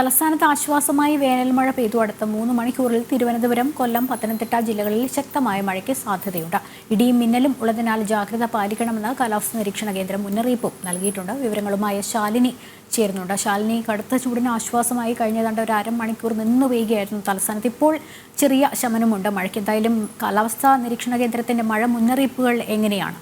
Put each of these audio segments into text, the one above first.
തലസ്ഥാനത്ത് ആശ്വാസമായി വേനൽമഴ പെയ്തു. അടുത്ത മൂന്ന് മണിക്കൂറിൽ തിരുവനന്തപുരം കൊല്ലം പത്തനംതിട്ട ജില്ലകളിൽ ശക്തമായ മഴയ്ക്ക് സാധ്യതയുണ്ട്. ഇടിയും മിന്നലും ഉള്ളതിനാൽ ജാഗ്രത പാലിക്കണമെന്ന് കാലാവസ്ഥാ നിരീക്ഷണ കേന്ദ്രം മുന്നറിയിപ്പും നൽകിയിട്ടുണ്ട്. വിവരങ്ങളുമായ ശാലിനി ചേരുന്നുണ്ട്. ശാലിനി കടുത്ത ചൂടിന് ആശ്വാസമായി കഴിഞ്ഞ രണ്ട് ഒരു അരമണിക്കൂർ നിന്നു പെയ്യുകയായിരുന്നു തലസ്ഥാനത്ത്. ഇപ്പോൾ ചെറിയ ശമനമുണ്ട്. മഴയ്ക്ക് എന്തായാലും കാലാവസ്ഥാ നിരീക്ഷണ കേന്ദ്രത്തിന്റെ മഴ മുന്നറിയിപ്പുകൾ എങ്ങനെയാണ്?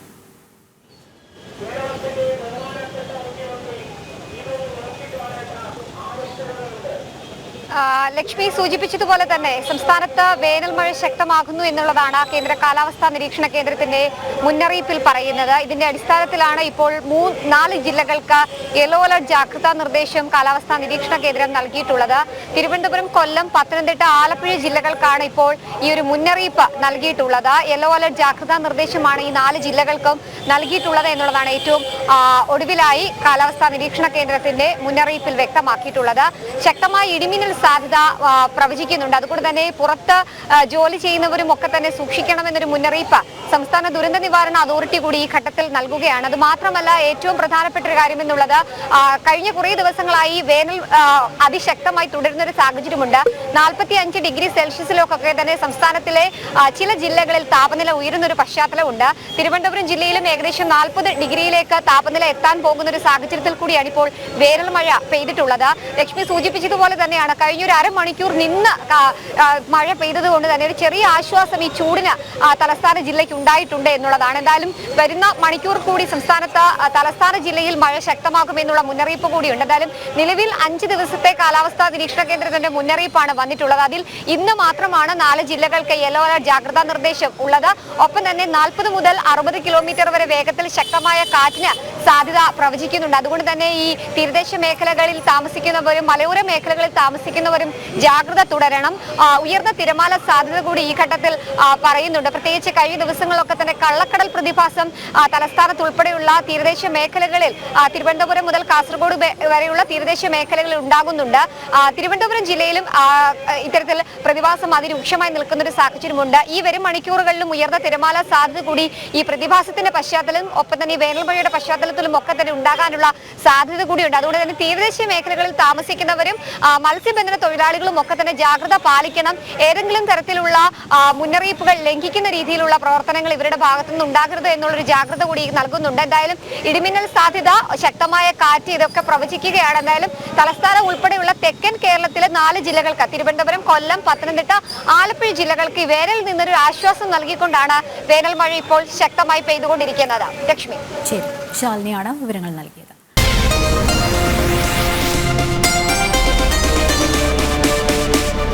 ലക്ഷ്മി സൂചിപ്പിച്ചതുപോലെ തന്നെ സംസ്ഥാനത്ത് വേനൽ മഴ ശക്തമാകുന്നു എന്നുള്ളതാണ് കേന്ദ്ര കാലാവസ്ഥാ നിരീക്ഷണ കേന്ദ്രത്തിന്റെ മുന്നറിയിപ്പിൽ പറയുന്നത്. ഇതിന്റെ അടിസ്ഥാനത്തിലാണ് ഇപ്പോൾ മൂന്ന് നാല് ജില്ലകൾക്ക് യെല്ലോ അലർട്ട് ജാഗ്രതാ നിർദ്ദേശം കാലാവസ്ഥാ നിരീക്ഷണ കേന്ദ്രം നൽകിയിട്ടുള്ളത്. തിരുവനന്തപുരം കൊല്ലം പത്തനംതിട്ട ആലപ്പുഴ ജില്ലകൾക്കാണ് ഇപ്പോൾ ഈ ഒരു മുന്നറിയിപ്പ് നൽകിയിട്ടുള്ളത്. യെല്ലോ അലർട്ട് ജാഗ്രതാ നിർദ്ദേശമാണ് ഈ നാല് ജില്ലകൾക്കും നൽകിയിട്ടുള്ളത് എന്നുള്ളതാണ് ഏറ്റവും ഒടുവിലായി കാലാവസ്ഥാ നിരീക്ഷണ കേന്ദ്രത്തിന്റെ മുന്നറിയിപ്പിൽ വ്യക്തമാക്കിയിട്ടുള്ളത്. ശക്തമായ ഇടിമിന്നൽ സാധ്യത പ്രവചിക്കുന്നുണ്ട്. അതുകൊണ്ട് തന്നെ പുറത്ത് ജോലി ചെയ്യുന്നവരും ഒക്കെ തന്നെ സൂക്ഷിക്കണമെന്നൊരു മുന്നറിയിപ്പ് സംസ്ഥാന ദുരന്ത നിവാരണ അതോറിറ്റി കൂടി ഈ ഘട്ടത്തിൽ നൽകുകയാണ്. അത് മാത്രമല്ല ഏറ്റവും പ്രധാനപ്പെട്ട ഒരു കാര്യം എന്നുള്ളത് കഴിഞ്ഞ കുറേ ദിവസങ്ങളായി വേനൽ അതിശക്തമായി തുടരുന്ന ഒരു സാഹചര്യമുണ്ട്. നാൽപ്പത്തി അഞ്ച് ഡിഗ്രി സെൽഷ്യസിലൊക്കെ തന്നെ സംസ്ഥാനത്തിലെ ചില ജില്ലകളിൽ താപനില ഉയരുന്ന ഒരു പശ്ചാത്തലമുണ്ട്. തിരുവനന്തപുരം ജില്ലയിലും ഏകദേശം നാൽപ്പത് ഡിഗ്രിയിലേക്ക് താപനില എത്താൻ പോകുന്ന ഒരു സാഹചര്യത്തിൽ കൂടിയാണ് ഇപ്പോൾ വേനൽ മഴ പെയ്തിട്ടുള്ളത്. ലക്ഷ്മി സൂചിപ്പിച്ചതുപോലെ തന്നെയാണ് കഴിഞ്ഞ ഒരു അരമണിക്കൂർ നിന്ന് മഴ പെയ്തത് കൊണ്ട് തന്നെ ഒരു ചെറിയ ആശ്വാസം ഈ ചൂടിന് തലസ്ഥാന ജില്ലയ്ക്ക് ഉണ്ടായിട്ടുണ്ട് എന്നുള്ളതാണ്. എന്തായാലും വരുന്ന മണിക്കൂർ കൂടി സംസ്ഥാനത്ത് തലസ്ഥാന ജില്ലയിൽ മഴ ശക്തമാകുമെന്നുള്ള മുന്നറിയിപ്പ് കൂടിയുണ്ട്. എന്തായാലും നിലവിൽ അഞ്ച് ദിവസത്തെ കാലാവസ്ഥാ നിരീക്ഷണ കേന്ദ്രത്തിന്റെ മുന്നറിയിപ്പാണ് വന്നിട്ടുള്ളത്. അതിൽ ഇന്ന് മാത്രമാണ് നാല് ജില്ലകൾക്ക് യെല്ലോ അലർട്ട് ജാഗ്രതാ നിർദ്ദേശം ഉള്ളത്. ഒപ്പം തന്നെ നാൽപ്പത് മുതൽ അറുപത് കിലോമീറ്റർ വരെ വേഗത്തിൽ ശക്തമായ കാറ്റിന് സാധ്യത പ്രവചിക്കുന്നുണ്ട്. അതുകൊണ്ട് തന്നെ ഈ തീരദേശ മേഖലകളിൽ താമസിക്കുന്നവരും മലയോര മേഖലകളിൽ താമസിക്കുന്നവരും ജാഗ്രത തുടരണം. ഉയർന്ന തിരമാല സാധ്യത കൂടി ഈ ഘട്ടത്തിൽ പറയുന്നുണ്ട്. പ്രത്യേകിച്ച് കഴിഞ്ഞ ദിവസങ്ങളിലൊക്കെ തന്നെ കള്ളക്കടൽ പ്രതിഭാസം തലസ്ഥാനത്ത് ഉൾപ്പെടെയുള്ള തീരദേശ മേഖലകളിൽ തിരുവനന്തപുരം മുതൽ കാസർഗോഡ് വരെയുള്ള തീരദേശ മേഖലകളിൽ ഉണ്ടാകുന്നുണ്ട്. തിരുവനന്തപുരം ജില്ലയിലും ഇത്തരത്തിൽ പ്രതിഭാസം അതിരൂക്ഷമായി നിൽക്കുന്ന ഒരു സാഹചര്യമുണ്ട്. ഈ വരും മണിക്കൂറുകളിലും ഉയർന്ന തിരമാല സാധ്യത കൂടി ഈ പ്രതിഭാസത്തിന്റെ പശ്ചാത്തലം ഒപ്പം തന്നെ വേനൽമഴയുടെ പശ്ചാത്തലത്തിലും ഒക്കെ തന്നെ ഉണ്ടാകാനുള്ള സാധ്യത കൂടിയുണ്ട്. അതുകൊണ്ട് തന്നെ തീരദേശീയ മേഖലകളിൽ താമസിക്കുന്നവരും മത്സ്യബന്ധന തൊഴിലാളികളും ഒക്കെ തന്നെ ജാഗ്രത പാലിക്കണം. ഏതെങ്കിലും തരത്തിലുള്ള മുന്നറിയിപ്പുകൾ ലംഘിക്കുന്ന രീതിയിലുള്ള പ്രവർത്തനങ്ങൾ ഇവരുടെ ഭാഗത്തു നിന്ന് ഉണ്ടാകരുത് എന്നുള്ളൊരു ജാഗ്രത കൂടി നൽകുന്നുണ്ട്. എന്തായാലും ഇടിമിന്നൽ സാധ്യത ശക്തമായ കാറ്റ് ഇതൊക്കെ പ്രവചിക്കുകയാണ്. എന്തായാലും തലസ്ഥാനം ഉൾപ്പെടെയുള്ള തെക്കൻ കേരളത്തിലെ നാല് ജില്ലകൾക്ക് തിരുവനന്തപുരം കൊല്ലം പത്തനംതിട്ട ആലപ്പുഴ ജില്ലകൾക്ക് വേനൽ നിന്നൊരു ആശ്വാസം നൽകിക്കൊണ്ടാണ് വേനൽ മഴ ഇപ്പോൾ ശക്തമായി പെയ്തുകൊണ്ടിരിക്കുന്നത്. ലക്ഷ്മി. ശരി. ശാലിനിയാണ് വിവരങ്ങൾ നൽകിയത്.